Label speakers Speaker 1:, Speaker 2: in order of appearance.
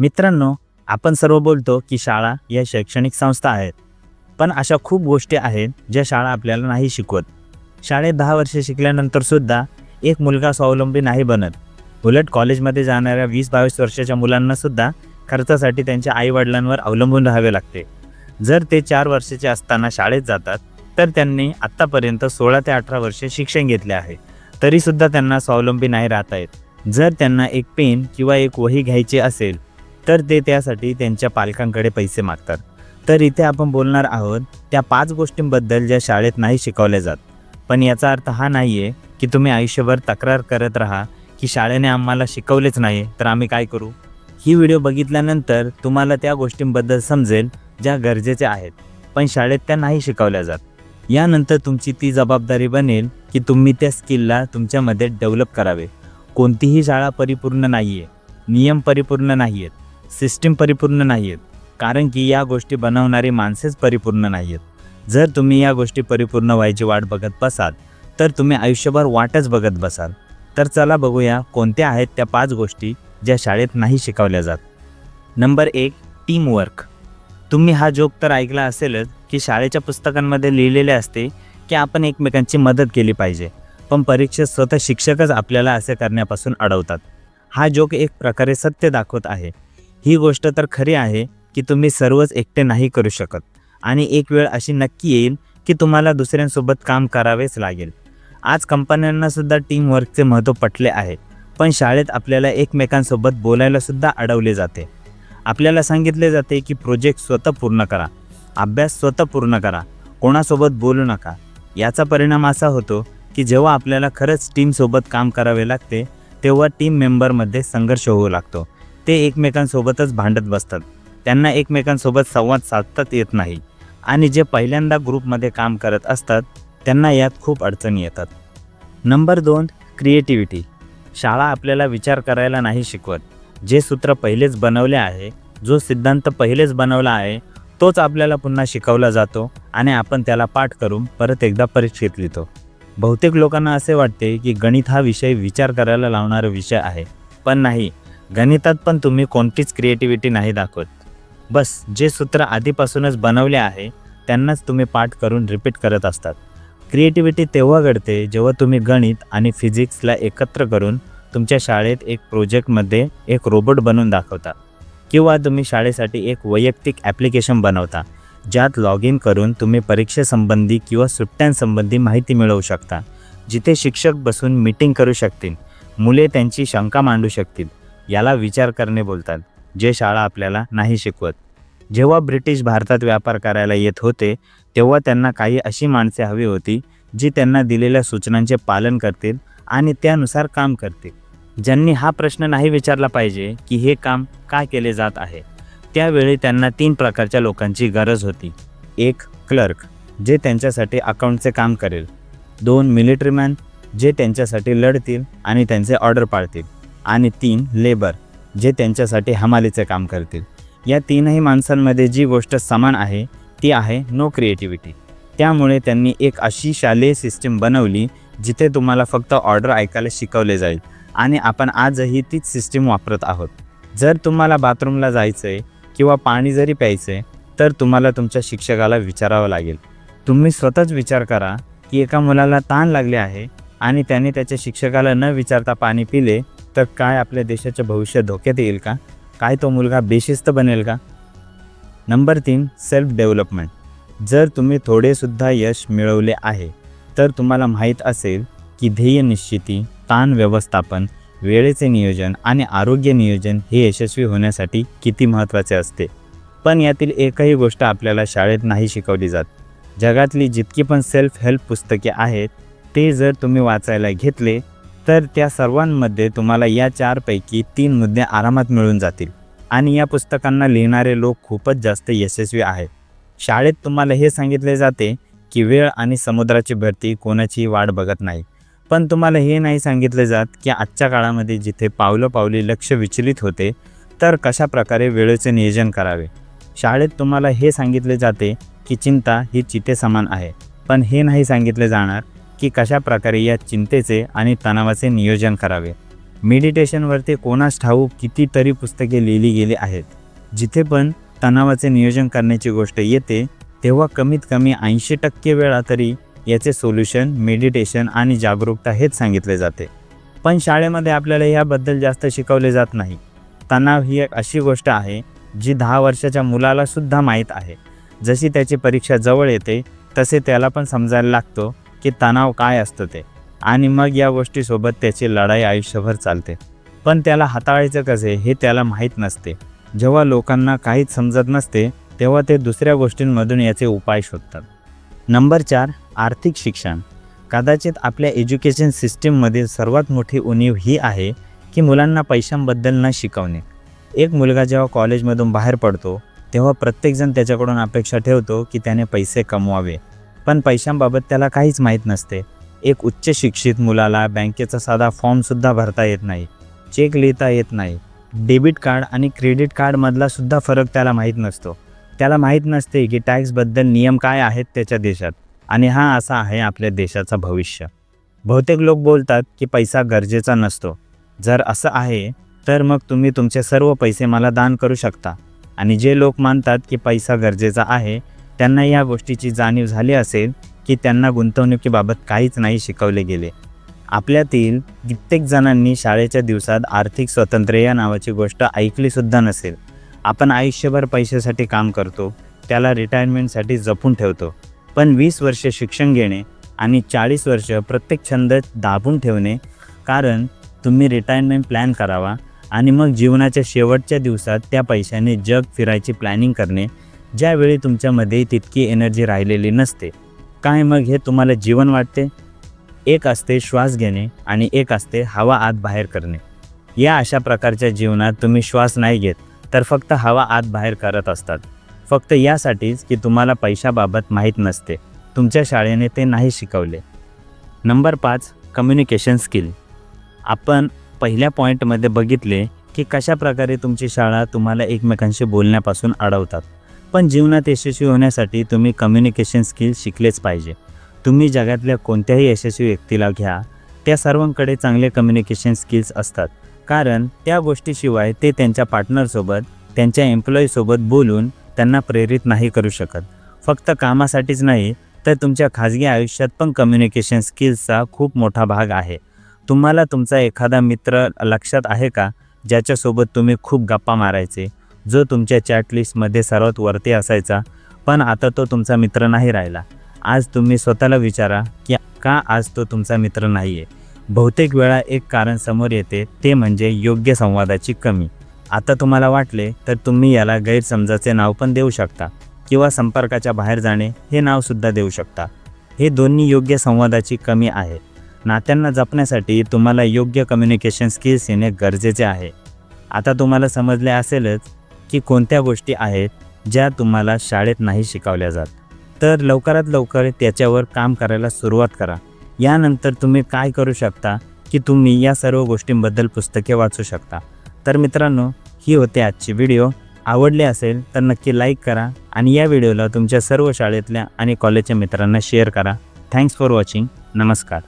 Speaker 1: मित्रांनो आपण सर्व बोलतो की शाळा या शैक्षणिक संस्था आहेत पण अशा खूप गोष्टी आहेत ज्या शाळा आपल्याला नाही शिकवत. शाळेत दहा वर्षे शिकल्यानंतर सुद्धा एक मुलगा स्वावलंबी नाही बनत. उलट कॉलेजमध्ये जाणाऱ्या वीस बावीस वर्षाच्या मुलांना सुद्धा खर्चासाठी त्यांच्या आईवडिलांवर अवलंबून राहावे लागते. जर ते चार वर्षाचे असताना शाळेत जातात तर त्यांनी आत्तापर्यंत सोळा ते अठरा वर्षे शिक्षण घेतले आहे. तरीसुद्धा त्यांना स्वावलंबी नाही राहता येत. जर त्यांना एक पेन किंवा एक वही घ्यायची असेल तर ते त्यासाठी त्यांच्या पालकांकडे पैसे मागतात. तर इथे आपण बोलणार आहोत त्या पाच गोष्टींबद्दल ज्या शाळेत नाही शिकवल्या जात. पण याचा अर्थ हा नाही आहे की तुम्ही आयुष्यभर तक्रार करत राहा की शाळेने आम्हाला शिकवलेच नाही तर आम्ही काय करू? ही व्हिडिओ बघितल्यानंतर तुम्हाला त्या गोष्टींबद्दल समजेल ज्या गरजेच्या आहेत. पण शाळेत त्या नाही शिकवल्या जात. यानंतर तुमची ती जबाबदारी बनेल की तुम्ही त्या स्किलला तुमच्यामध्ये डेव्हलप करावे. कोणतीही शाळा परिपूर्ण नाही आहे नियम परिपूर्ण नाही आहेत सिस्टीम परिपूर्ण नाही आहेत कारण की या गोष्टी बनवणारी माणसेच परिपूर्ण नाही आहेत जर तुम्ही या गोष्टी परिपूर्ण व्हायची वाट बघत बसाल तर तुम्ही आयुष्यभर वाटच बघत बसाल. तर चला बघूया कोणत्या आहेत त्या पाच गोष्टी ज्या शाळेत नाही शिकवल्या जात. नंबर एक टीमवर्क तुम्ही हा जोक तर ऐकला असेलच की शाळेच्या पुस्तकांमध्ये लिहिलेले असते की आपण एकमेकांची मदत केली पाहिजे पण परीक्षेत स्वतः शिक्षकच आपल्याला असे करण्यापासून अडवतात. हा जोक एक प्रकारे सत्य दाखवत आहे. ही गोष्ट तर खरी आहे की तुम्ही सर्वच एकटे नाही करू शकत. आणि एक वेळ अशी नक्की येईल की तुम्हाला दुसऱ्यांसोबत काम करावेच लागेल. आज कंपन्यांनासुद्धा टीमवर्कचे महत्त्व पटले आहे पण शाळेत आपल्याला एकमेकांसोबत बोलायलासुद्धा अडवले जाते. आपल्याला सांगितले जाते की प्रोजेक्ट स्वतः पूर्ण करा अभ्यास स्वतः पूर्ण करा कोणासोबत बोलू नका. याचा परिणाम असा होतो की जेव्हा आपल्याला खरंच टीमसोबत काम करावे लागते तेव्हा टीम मेंबरमध्ये संघर्ष होऊ लागतो. ते एकमेकांसोबतच भांडत बसतात. त्यांना एकमेकांसोबत संवाद साधताच येत नाही. आणि जे पहिल्यांदा ग्रुपमध्ये काम करत असतात त्यांना यात खूप अडचणी येतात. नंबर दोन क्रिएटिव्हिटी. शाळा आपल्याला विचार करायला नाही शिकवत. जे सूत्र पहिलेच बनवले आहे जो सिद्धांत पहिलेच बनवला आहे तोच आपल्याला पुन्हा शिकवला जातो आणि आपण त्याला पाठ करून परत एकदा परीक्षेत लिहितो. बहुतेक लोकांना असे वाटते की गणित हा विषय विचार करायला लावणारा विषय आहे. पण नाही गणितात पण तुम्ही कोणतीच क्रिएटिव्हिटी नाही दाखवत. बस जे सूत्र आधीपासूनच बनवले आहे त्यांनाच तुम्ही पाठ करून रिपीट करत असतात. क्रिएटिव्हिटी तेव्हा घडते जेव्हा तुम्ही गणित आणि फिजिक्सला एकत्र करून तुमच्या शाळेत एक प्रोजेक्टमध्ये एक रोबोट बनवून दाखवता. किंवा तुम्ही शाळेसाठी एक वैयक्तिक ॲप्लिकेशन बनवता ज्यात लॉग इन करून तुम्ही परीक्षेसंबंधी किंवा सुट्ट्यांसंबंधी माहिती मिळवू शकता. जिथे शिक्षक बसून मीटिंग करू शकतील मुले त्यांची शंका मांडू शकतील. याला विचार करणे बोलतात. जे शाळा आपल्याला नाही शिकवत. जेव्हा ब्रिटिश भारतात व्यापार करायला येत होते तेव्हा त्यांना काही अशी माणसे हवी होती जी त्यांना दिलेल्या सूचनांचे पालन करतील आणि त्यानुसार काम करतील. ज्यांनी हा प्रश्न नाही विचारला पाहिजे की हे काम का केले जात आहे? त्यावेळी त्यांना तीन प्रकारच्या लोकांची गरज होती. एक क्लर्क जे त्यांच्यासाठी अकाउंटचे काम करेल. दोन मिलिटरी मॅन जे त्यांच्यासाठी लढतील आणि त्यांचे ऑर्डर पाळतील. आणि तीन लेबर जे त्यांच्यासाठी हमालीचे काम करतील. या तीनही माणसांमध्ये जी गोष्ट समान आहे ती आहे नो क्रिएटिव्हिटी त्यामुळे त्यांनी एक अशी शालेय सिस्टीम बनवली जिथे तुम्हाला फक्त ऑर्डर ऐकायला शिकवले जाईल. आणि आपण आजही तीच सिस्टीम वापरत आहोत. जर तुम्हाला बाथरूमला जायचं आहे किंवा पाणी जरी प्यायचं आहे तर तुम्हाला तुमच्या शिक्षकाला विचारावं लागेल. तुम्ही स्वतःच विचार करा की एका मुलाला ताण लागले आहे आणि त्याने त्याच्या शिक्षकाला न विचारता पाणी पिले तर काय आपल्या देशाचे भविष्य धोक्यात येईल का? काय तो मुलगा बेशिस्त बनेल का? नंबर तीन सेल्फ डेव्हलपमेंट जर तुम्ही थोडेसुद्धा यश मिळवले आहे तर तुम्हाला माहीत असेल की ध्येय निश्चिती ताण व्यवस्थापन वेळेचे नियोजन आणि आरोग्य नियोजन हे यशस्वी होण्यासाठी किती महत्त्वाचे असते. पण यातील एकही गोष्ट आपल्याला शाळेत नाही शिकवली जात. जगातली जितकी पण सेल्फ हेल्प पुस्तके आहेत ते जर तुम्ही वाचायला घेतले तर त्या सर्वांमध्ये तुम्हाला या चारपैकी तीन मुद्दे आरामात मिळून जातील. आणि या पुस्तकांना लिहिणारे लोक खूपच जास्त यशस्वी आहेत. शाळेत तुम्हाला हे सांगितले जाते की वेळ आणि समुद्राची भरती कोणाची वाट बघत नाही. पण तुम्हाला हे नाही सांगितले जात की आजच्या काळामध्ये जिथे पावलं पावली लक्ष विचलित होते तर कशा प्रकारे वेळेचे नियोजन करावे? शाळेत तुम्हाला हे सांगितले जाते की चिंता ही चिते समान आहे. पण हे नाही सांगितले जाणार की कशा प्रकारे या चिंतेचे आणि तणावाचे नियोजन करावे. मेडिटेशनवरती कोणास ठाऊक कितीतरी पुस्तके लिहिली गेली आहेत. जिथे पण तणावाचे नियोजन करण्याची गोष्ट येते तेव्हा कमीत कमी ऐंशी टक्के वेळा तरी याचे सोल्युशन मेडिटेशन आणि जागरूकता हेच सांगितले जाते. पण शाळेमध्ये आपल्याला याबद्दल जास्त शिकवले जात नाही. तणाव ही एक अशी गोष्ट आहे जी दहा वर्षाच्या मुलाला सुद्धा माहीत आहे. जशी त्याची परीक्षा जवळ येते तसे त्याला पण समजायला लागतो. की तणाव काय असतं ते. आणि मग या गोष्टीसोबत त्याची लढाई आयुष्यभर चालते. पण त्याला हाताळायचं कसे हे त्याला माहीत नसते. जेव्हा लोकांना काहीच समजत नसते तेव्हा ते दुसऱ्या गोष्टींमधून याचे उपाय शोधतात. नंबर चार आर्थिक शिक्षण. कदाचित आपल्या एज्युकेशन सिस्टीममधील सर्वात मोठी उणीव ही आहे की मुलांना पैशांबद्दल न शिकवणे. एक मुलगा जेव्हा कॉलेजमधून बाहेर पडतो तेव्हा प्रत्येकजण त्याच्याकडून अपेक्षा ठेवतो की त्याने पैसे कमवावे. पण पैशांबाबत त्याला काहीच माहीत नसते. एक उच्च शिक्षित मुलाला बँकेचा साधा फॉर्मसुद्धा भरता येत नाही. चेक लिहिता येत नाही. डेबिट कार्ड आणि क्रेडिट कार्डमधला सुद्धा फरक त्याला माहीत नसतो. त्याला माहीत नसते की टॅक्सबद्दल नियम काय आहेत त्याच्या देशात. आणि हा असा आहे आपल्या देशाचा भविष्य. बहुतेक लोक बोलतात की पैसा गरजेचा नसतो. जर असं आहे तर मग तुम्ही तुमचे सर्व पैसे मला दान करू शकता. आणि जे लोक मानतात की पैसा गरजेचा आहे त्यांना या गोष्टीची जाणीव झाली असेल की त्यांना गुंतवणुकीबाबत काहीच नाही शिकवले गेले. आपल्यातील कित्येक जणांनी शाळेच्या दिवसात आर्थिक स्वातंत्र्य या नावाची गोष्ट ऐकलीसुद्धा नसेल. आपण आयुष्यभर पैशासाठी काम करतो त्याला रिटायरमेंटसाठी जपून ठेवतो. पण वीस वर्ष शिक्षण घेणे आणि चाळीस वर्ष प्रत्येक छंद दाबून ठेवणे कारण तुम्ही रिटायरमेंट प्लॅन करावा आणि मग जीवनाच्या शेवटच्या दिवसात त्या पैशाने जग फिरायची प्लॅनिंग करणे ज्यावेळी तुमच्यामध्ये तितकी एनर्जी राहिलेली नसते काय मग हे तुम्हाला जीवन वाटते? एक असते श्वास घेणे आणि एक असते हवा आत बाहेर करणे. या अशा प्रकारच्या जीवनात तुम्ही श्वास नाही घेत तर फक्त हवा आत बाहेर करत असतात. फक्त यासाठीच की तुम्हाला पैशाबाबत माहीत नसते. तुमच्या शाळेने ते नाही शिकवले. नंबर पाच कम्युनिकेशन स्किल आपण पहिल्या पॉईंटमध्ये बघितले की कशा प्रकारे तुमची शाळा तुम्हाला एकमेकांशी बोलण्यापासून अडवतात. पण जीवनात यशस्वी होण्यासाठी तुम्ही कम्युनिकेशन स्किल शिकलेच पाहिजे. तुम्ही जगातल्या कोणत्याही यशस्वी व्यक्तीला घ्या. त्या सर्वांकडे चांगले कम्युनिकेशन स्किल्स असतात. कारण त्या गोष्टीशिवाय ते त्यांच्या पार्टनरसोबत त्यांच्या एम्प्लॉईसोबत बोलून त्यांना प्रेरित नाही करू शकत. फक्त कामासाठीच नाही तर तुमच्या खाजगी आयुष्यात पण कम्युनिकेशन स्किल्सचा खूप मोठा भाग आहे. तुम्हाला तुमचा एखादा मित्र लक्षात आहे का? ज्याच्यासोबत तुम्ही खूप गप्पा मारायचे. जो तुमच्या चॅटलिस्टमध्ये सर्वात वरती असायचा पण आता तो तुमचा मित्र नाही राहिला. आज तुम्ही स्वतःला विचारा की का आज तो तुमचा मित्र नाही आहे बहुतेक वेळा एक कारण समोर येते ते म्हणजे योग्य संवादाची कमी. आता तुम्हाला वाटले तर तुम्ही याला गैरसमजाचे नाव पण देऊ शकता किंवा संपर्काच्या बाहेर जाणे हे नावसुद्धा देऊ शकता. हे दोन्ही योग्य संवादाची कमी आहे. नात्यांना जपण्यासाठी तुम्हाला योग्य कम्युनिकेशन स्किल्स येणे गरजेचे आहे. आता तुम्हाला समजले असेलच की कोणत्या गोष्टी आहेत ज्या तुम्हाला शाळेत नाही शिकवल्या जात. तर लवकरात लवकर त्याच्यावर काम करायला सुरुवात करा. यानंतर तुम्ही काय करू शकता की तुम्ही या सर्व गोष्टींबद्दल पुस्तके वाचू शकता. तर मित्रांनो ही होते आजची व्हिडिओ. आवडले असेल तर नक्की लाईक करा आणि या व्हिडिओला तुमच्या सर्व शाळेतल्या आणि कॉलेजच्या मित्रांना शेअर करा. Thanks for watching. नमस्कार.